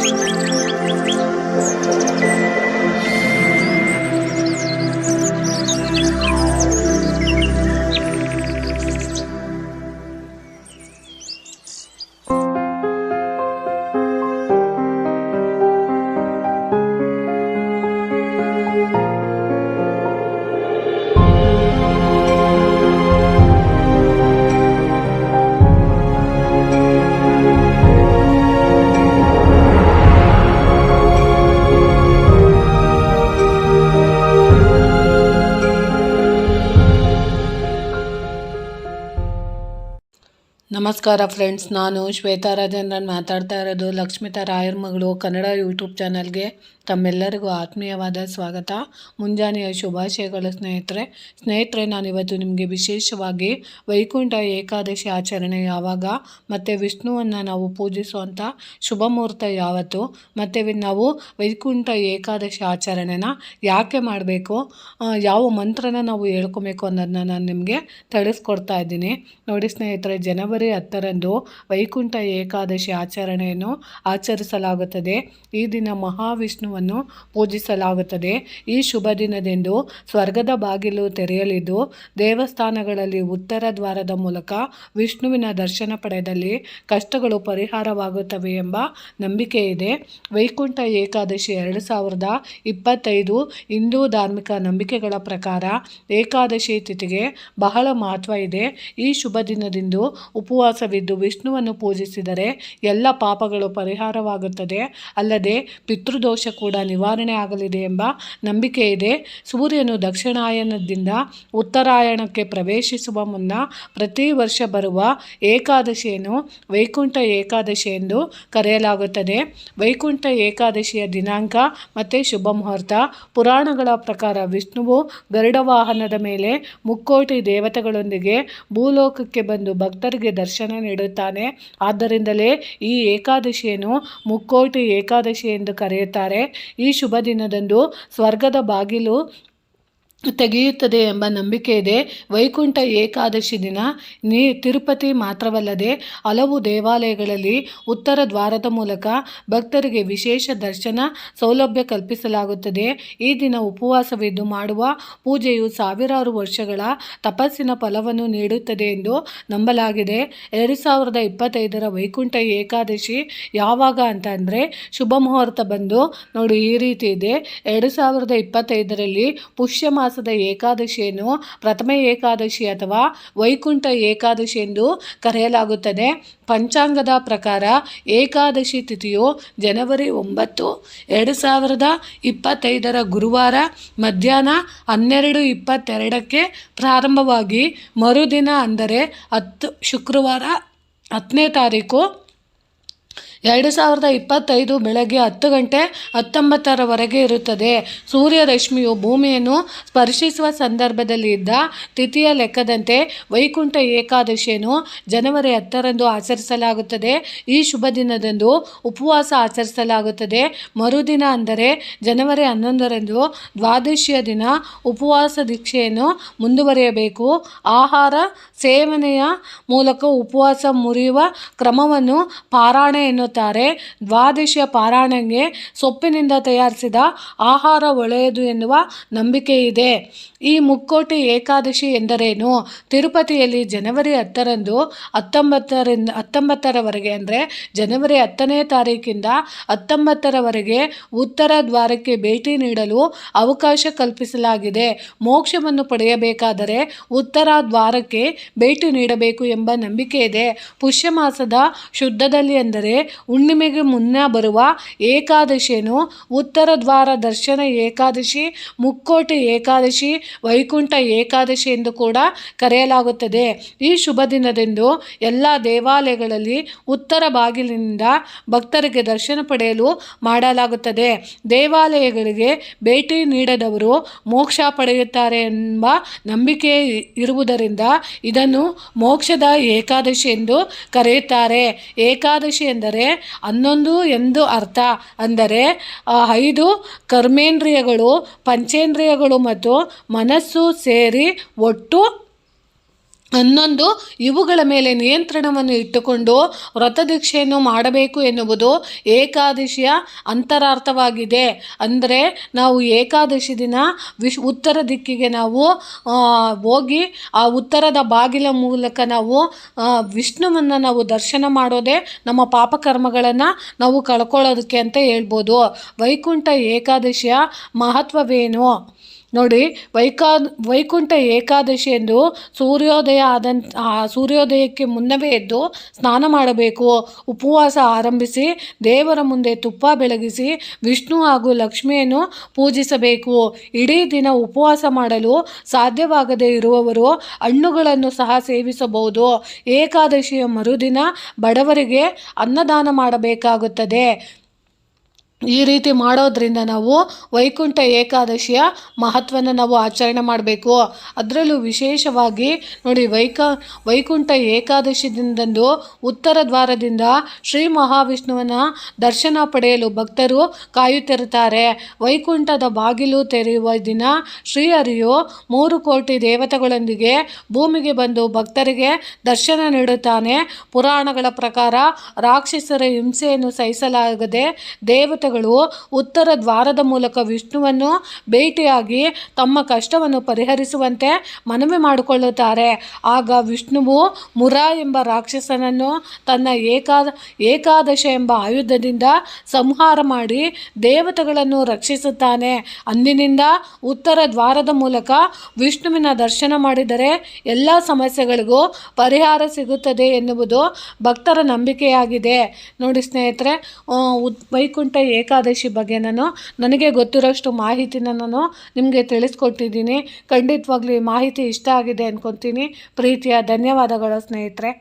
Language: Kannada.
Música ನಮಸ್ಕಾರ ಫ್ರೆಂಡ್ಸ್, ನಾನು ಶ್ವೇತಾ ರಾಜೇಂದ್ರನ್ ಮಾತಾಡ್ತಾ ಇರೋದು ಲಕ್ಷ್ಮಿತಾ ರಾಯರ್ ಮಗಳು ಕನ್ನಡ ಯೂಟ್ಯೂಬ್ ಚಾನಲ್ಗೆ. ತಮ್ಮೆಲ್ಲರಿಗೂ ಆತ್ಮೀಯವಾದ ಸ್ವಾಗತ. ಮುಂಜಾನೆಯ ಶುಭಾಶಯಗಳು ಸ್ನೇಹಿತರೆ. ಸ್ನೇಹಿತರೆ, ನಾನಿವತ್ತು ನಿಮಗೆ ವಿಶೇಷವಾಗಿ ವೈಕುಂಠ ಏಕಾದಶಿ ಆಚರಣೆ ಯಾವಾಗ, ಮತ್ತು ವಿಷ್ಣುವನ್ನು ನಾವು ಪೂಜಿಸುವಂಥ ಶುಭ ಮುಹೂರ್ತ ಯಾವತ್ತು, ಮತ್ತು ನಾವು ವೈಕುಂಠ ಏಕಾದಶಿ ಆಚರಣೆನ ಯಾಕೆ ಮಾಡಬೇಕು ಯಾವ ಮಂತ್ರನ ನಾವು ಹೇಳ್ಕೊಬೇಕು ಅನ್ನೋದನ್ನ ನಾನು ನಿಮಗೆ ತಿಳಿಸ್ಕೊಡ್ತಾ ಇದ್ದೀನಿ. ನೋಡಿ ಸ್ನೇಹಿತರೆ, ಜನವರಿ ಹತ್ತರಂದು ವೈಕುಂಠ ಏಕಾದಶಿ ಆಚರಣೆಯನ್ನು ಆಚರಿಸಲಾಗುತ್ತದೆ. ಈ ದಿನ ಮಹಾವಿಷ್ಣುವನ್ನು ಪೂಜಿಸಲಾಗುತ್ತದೆ. ಈ ಶುಭ ದಿನದಂದು ಸ್ವರ್ಗದ ಬಾಗಿಲು ತೆರೆಯಲಿದ್ದು, ದೇವಸ್ಥಾನಗಳಲ್ಲಿ ಉತ್ತರ ದ್ವಾರದ ಮೂಲಕ ವಿಷ್ಣುವಿನ ದರ್ಶನ ಪಡೆದಲ್ಲಿ ಕಷ್ಟಗಳು ಪರಿಹಾರವಾಗುತ್ತವೆ ಎಂಬ ನಂಬಿಕೆ ಇದೆ. ವೈಕುಂಠ ಏಕಾದಶಿ ಎರಡು ಸಾವಿರದ ಇಪ್ಪತ್ತೈದು ಹಿಂದೂ ಧಾರ್ಮಿಕ ನಂಬಿಕೆಗಳ ಪ್ರಕಾರ ಏಕಾದಶಿ ತಿಥಿಗೆ ಬಹಳ ಮಹತ್ವ ಇದೆ. ಈ ಶುಭ ದಿನದಂದು ಉಪವಾಸವಿದ್ದು ವಿಷ್ಣುವನ್ನು ಪೂಜಿಸಿದರೆ ಎಲ್ಲ ಪಾಪಗಳು ಪರಿಹಾರವಾಗುತ್ತದೆ. ಅಲ್ಲದೆ ಪಿತೃದೋಷ ಕೂಡ ನಿವಾರಣೆ ಆಗಲಿದೆ ಎಂಬ ನಂಬಿಕೆ ಇದೆ. ಸೂರ್ಯನು ದಕ್ಷಿಣಾಯನದಿಂದ ಉತ್ತರಾಯಣಕ್ಕೆ ಪ್ರವೇಶಿಸುವ ಮುನ್ನ ಪ್ರತಿ ವರ್ಷ ಬರುವ ಏಕಾದಶಿಯನ್ನು ವೈಕುಂಠ ಏಕಾದಶಿ ಎಂದು ಕರೆಯಲಾಗುತ್ತದೆ. ವೈಕುಂಠ ಏಕಾದಶಿಯ ದಿನಾಂಕ ಮತ್ತು ಶುಭ ಮುಹೂರ್ತ, ಪುರಾಣಗಳ ಪ್ರಕಾರ ವಿಷ್ಣುವು ಗರುಡ ವಾಹನದ ಮೇಲೆ ಮುಕ್ಕೋಟಿ ದೇವತೆಗಳೊಂದಿಗೆ ಭೂಲೋಕಕ್ಕೆ ಬಂದು ಭಕ್ತರಿಗೆ ದರ್ಶನ ನೀಡುತ್ತಾನೆ. ಆದ್ದರಿಂದಲೇ ಈ ಏಕಾದಶಿಯನ್ನು ಮುಕ್ಕೋಟಿ ಏಕಾದಶಿ ಎಂದು ಕರೆಯುತ್ತಾರೆ. ಈ ಶುಭ ದಿನದಂದು ಸ್ವರ್ಗದ ಬಾಗಿಲು ತೆಗೆಯುತ್ತದೆ ಎಂಬ ನಂಬಿಕೆ ಇದೆ. ವೈಕುಂಠ ಏಕಾದಶಿ ದಿನ ನೀ ತಿರುಪತಿ ಮಾತ್ರವಲ್ಲದೆ ಹಲವು ದೇವಾಲಯಗಳಲ್ಲಿ ಉತ್ತರ ದ್ವಾರದ ಮೂಲಕ ಭಕ್ತರಿಗೆ ವಿಶೇಷ ದರ್ಶನ ಸೌಲಭ್ಯ ಕಲ್ಪಿಸಲಾಗುತ್ತದೆ. ಈ ದಿನ ಉಪವಾಸವಿದ್ದು ಮಾಡುವ ಪೂಜೆಯು ಸಾವಿರಾರು ವರ್ಷಗಳ ತಪಸ್ಸಿನ ಫಲವನ್ನು ನೀಡುತ್ತದೆ ಎಂದು ನಂಬಲಾಗಿದೆ. ಎರಡು ಸಾವಿರದ ಇಪ್ಪತ್ತೈದರ ವೈಕುಂಠ ಏಕಾದಶಿ ಯಾವಾಗ ಅಂತ ಅಂದರೆ ಶುಭ ಮುಹೂರ್ತ ಬಂದು ನೋಡಿ ಈ ರೀತಿ ಇದೆ. ಎರಡು ಸಾವಿರದ ಇಪ್ಪತ್ತೈದರಲ್ಲಿ ಪುಷ್ಯ ಮಾಸದ ಏಕಾದಶಿಯನ್ನು ಪ್ರಥಮ ಏಕಾದಶಿ ಅಥವಾ ವೈಕುಂಠ ಏಕಾದಶಿ ಎಂದು ಕರೆಯಲಾಗುತ್ತದೆ. ಪಂಚಾಂಗದ ಪ್ರಕಾರ ಏಕಾದಶಿ ತಿಥಿಯು ಜನವರಿ ಒಂಬತ್ತು, ಎರಡು ಸಾವಿರದ ಇಪ್ಪತ್ತೈದರ ಗುರುವಾರ ಮಧ್ಯಾಹ್ನ ಹನ್ನೆರಡು ಇಪ್ಪತ್ತೆರಡಕ್ಕೆ ಪ್ರಾರಂಭವಾಗಿ ಮರುದಿನ ಅಂದರೆ ಹತ್ತು ಶುಕ್ರವಾರ ಹತ್ತನೇ ತಾರೀಕು ಎರಡು ಸಾವಿರದ ಇಪ್ಪತ್ತೈದು ಬೆಳಗ್ಗೆ ಹತ್ತು ಗಂಟೆ ಹತ್ತೊಂಬತ್ತರವರೆಗೆ ಇರುತ್ತದೆ. ಸೂರ್ಯರಶ್ಮಿಯು ಭೂಮಿಯನ್ನು ಸ್ಪರ್ಶಿಸುವ ಸಂದರ್ಭದಲ್ಲಿ ಇದ್ದ ತಿಥಿಯ ಲೆಕ್ಕದಂತೆ ವೈಕುಂಠ ಏಕಾದಶಿಯನ್ನು ಜನವರಿ ಹತ್ತರಂದು ಆಚರಿಸಲಾಗುತ್ತದೆ. ಈ ಶುಭ ದಿನದಂದು ಉಪವಾಸ ಆಚರಿಸಲಾಗುತ್ತದೆ. ಮರುದಿನ ಅಂದರೆ ಜನವರಿ ಹನ್ನೊಂದರಂದು ದ್ವಾದಶಿಯ ದಿನ ಉಪವಾಸ ದೀಕ್ಷೆಯನ್ನು ಮುಂದುವರಿಯಬೇಕು. ಆಹಾರ ಸೇವನೆಯ ಮೂಲಕ ಉಪವಾಸ ಮುರಿಯುವ ಕ್ರಮವನ್ನು ಪಾರಾಯಣ ದ್ವಾದಶಿಯ ಪಾರಾಯಣಗೆ ಸೊಪ್ಪಿನಿಂದ ತಯಾರಿಸಿದ ಆಹಾರ ಒಳ್ಳೆಯದು ಎನ್ನುವ ನಂಬಿಕೆ ಇದೆ ಈ ಮುಕ್ಕೋಟಿ ಏಕಾದಶಿ ಎಂದರೇನು? ತಿರುಪತಿಯಲ್ಲಿ ಜನವರಿ ಹತ್ತರಂದು ಹತ್ತೊಂಬತ್ತರಿಂದ ಹತ್ತೊಂಬತ್ತರವರೆಗೆ ಅಂದರೆ ಜನವರಿ ಹತ್ತನೇ ತಾರೀಕಿಂದ ಹತ್ತೊಂಬತ್ತರವರೆಗೆ ಉತ್ತರ ದ್ವಾರಕ್ಕೆ ಭೇಟಿ ನೀಡಲು ಅವಕಾಶ ಕಲ್ಪಿಸಲಾಗಿದೆ. ಮೋಕ್ಷವನ್ನು ಪಡೆಯಬೇಕಾದರೆ ಉತ್ತರ ದ್ವಾರಕ್ಕೆ ಭೇಟಿ ನೀಡಬೇಕು ಎಂಬ ನಂಬಿಕೆ ಇದೆ ಪುಷ್ಯ ಮಾಸದ ಶುದ್ಧದಲ್ಲಿ ಎಂದರೆ ಹುಣ್ಣಿಮೆಗೆ ಮುನ್ನ ಬರುವ ಏಕಾದಶಿಯನ್ನು ಉತ್ತರ ದ್ವಾರ ದರ್ಶನ ಏಕಾದಶಿ, ಮುಕ್ಕೋಟೆ ಏಕಾದಶಿ, ವೈಕುಂಠ ಏಕಾದಶಿ ಎಂದು ಕೂಡ ಕರೆಯಲಾಗುತ್ತದೆ. ಈ ಶುಭ ದಿನದಂದು ಎಲ್ಲ ದೇವಾಲಯಗಳಲ್ಲಿ ಉತ್ತರ ಬಾಗಿಲಿನಿಂದ ಭಕ್ತರಿಗೆ ದರ್ಶನ ಪಡೆಯಲು ಮಾಡಲಾಗುತ್ತದೆ. ದೇವಾಲಯಗಳಿಗೆ ಭೇಟಿ ನೀಡದವರು ಮೋಕ್ಷ ಪಡೆಯುತ್ತಾರೆ ಎಂಬ ನಂಬಿಕೆ ಇರುವುದರಿಂದ ಇದನ್ನು ಮೋಕ್ಷದ ಏಕಾದಶಿ ಎಂದು ಕರೆಯುತ್ತಾರೆ. ಏಕಾದಶಿ ಎಂದರೆ ಹನ್ನೊಂದು ಎಂದು ಅರ್ಥ. ಅಂದರೆ ಐದು ಕರ್ಮೇಂದ್ರಿಯಗಳು ಪಂಚೇಂದ್ರಿಯಗಳು ಮತ್ತು ಮನಸ್ಸು ಸೇರಿ ಒಟ್ಟು ಹನ್ನೊಂದು, ಇವುಗಳ ಮೇಲೆ ನಿಯಂತ್ರಣವನ್ನು ಇಟ್ಟುಕೊಂಡು ವ್ರತದೀಕ್ಷೆಯನ್ನು ಮಾಡಬೇಕು ಎನ್ನುವುದು ಏಕಾದಶಿಯ ಅಂತರಾರ್ಥವಾಗಿದೆ. ಅಂದರೆ ನಾವು ಏಕಾದಶಿ ದಿನ ವಿಶ್ ಉತ್ತರ ದಿಕ್ಕಿಗೆ ನಾವು ಹೋಗಿ ಆ ಉತ್ತರದ ಬಾಗಿಲ ಮೂಲಕ ನಾವು ವಿಷ್ಣುವನ್ನು ನಾವು ದರ್ಶನ ಮಾಡೋದೇ ನಮ್ಮ ಪಾಪಕರ್ಮಗಳನ್ನು ನಾವು ಕಳ್ಕೊಳ್ಳೋದಕ್ಕೆ ಅಂತ ಹೇಳ್ಬೋದು. ವೈಕುಂಠ ಏಕಾದಶಿಯ ಮಹತ್ವವೇನು? ನೋಡಿ ವೈಕಾ ವೈಕುಂಠ ಏಕಾದಶಿ ಎಂದು ಸೂರ್ಯೋದಯ ಆದಂತ ಸೂರ್ಯೋದಯಕ್ಕೆ ಮುನ್ನವೇ ಎದ್ದು ಸ್ನಾನ ಮಾಡಬೇಕು. ಉಪವಾಸ ಆರಂಭಿಸಿ, ದೇವರ ಮುಂದೆ ತುಪ್ಪ ಬೆಳಗಿಸಿ, ವಿಷ್ಣು ಹಾಗೂ ಲಕ್ಷ್ಮಿಯನ್ನು ಪೂಜಿಸಬೇಕು. ಇಡೀ ದಿನ ಉಪವಾಸ ಮಾಡಲು ಸಾಧ್ಯವಾಗದೇ ಇರುವವರು ಹಣ್ಣುಗಳನ್ನು ಸಹ ಸೇವಿಸಬಹುದು. ಏಕಾದಶಿಯ ಮರುದಿನ ಬಡವರಿಗೆ ಅನ್ನದಾನ ಮಾಡಬೇಕಾಗುತ್ತದೆ. ಈ ರೀತಿ ಮಾಡೋದ್ರಿಂದ ನಾವು ವೈಕುಂಠ ಏಕಾದಶಿಯ ಮಹತ್ವನ ನಾವು ಆಚರಣೆ ಮಾಡಬೇಕು. ಅದರಲ್ಲೂ ವಿಶೇಷವಾಗಿ ನೋಡಿ ವೈಕ, ವೈಕುಂಠ ಏಕಾದಶಿ ದಿನದಂದು ಉತ್ತರ ದ್ವಾರದಿಂದ ಶ್ರೀ ಮಹಾವಿಷ್ಣುವನ ದರ್ಶನ ಪಡೆಯಲು ಭಕ್ತರು ಕಾಯುತ್ತಿರುತ್ತಾರೆ. ವೈಕುಂಠದ ಬಾಗಿಲು ತೆರೆಯುವ ದಿನ ಶ್ರೀಹರಿಯು ಮೂರು ಕೋಟಿ ದೇವತೆಗಳೊಂದಿಗೆ ಭೂಮಿಗೆ ಬಂದು ಭಕ್ತರಿಗೆ ದರ್ಶನ ನೀಡುತ್ತಾನೆ. ಪುರಾಣಗಳ ಪ್ರಕಾರ ರಾಕ್ಷಸರ ಹಿಂಸೆಯನ್ನು ಸಹಿಸಲಾಗದೆ ದೇವತೆಗಳು ಉತ್ತರ ದ್ವಾರದ ಮೂಲಕ ವಿಷ್ಣುವನ್ನು ಭೇಟಿಯಾಗಿ ತಮ್ಮ ಕಷ್ಟವನ್ನು ಪರಿಹರಿಸುವಂತೆ ಮನವಿ ಮಾಡಿಕೊಳ್ಳುತ್ತಾರೆ. ಆಗ ವಿಷ್ಣುವು ಮುರ ಎಂಬ ರಾಕ್ಷಸನನ್ನು ತನ್ನ ಏಕಾದ ಏಕಾದಶ ಎಂಬ ಆಯುಧದಿಂದ ಸಂಹಾರ ಮಾಡಿ ದೇವತೆಗಳನ್ನು ರಕ್ಷಿಸುತ್ತಾನೆ. ಅಂದಿನಿಂದ ಉತ್ತರ ದ್ವಾರದ ಮೂಲಕ ವಿಷ್ಣುವಿನ ದರ್ಶನ ಮಾಡಿದರೆ ಎಲ್ಲ ಸಮಸ್ಯೆಗಳಿಗೂ ಪರಿಹಾರ ಸಿಗುತ್ತದೆ ಎನ್ನುವುದು ಭಕ್ತರ ನಂಬಿಕೆಯಾಗಿದೆ. ನೋಡಿ ಸ್ನೇಹಿತರೆ ವೈಕುಂಠ ಏಕಾದಶಿ ಬಗ್ಗೆ ನಾನು ನನಗೆ ಗೊತ್ತಿರೋಷ್ಟು ಮಾಹಿತಿನ ನಾನು ನಿಮಗೆ ತಿಳಿಸ್ಕೊಟ್ಟಿದ್ದೀನಿ. ಖಂಡಿತವಾಗ್ಲೂ ಈ ಮಾಹಿತಿ ಇಷ್ಟ ಆಗಿದೆ ಅಂದ್ಕೊತೀನಿ ಪ್ರೀತಿಯ ಧನ್ಯವಾದಗಳು ಸ್ನೇಹಿತರೆ.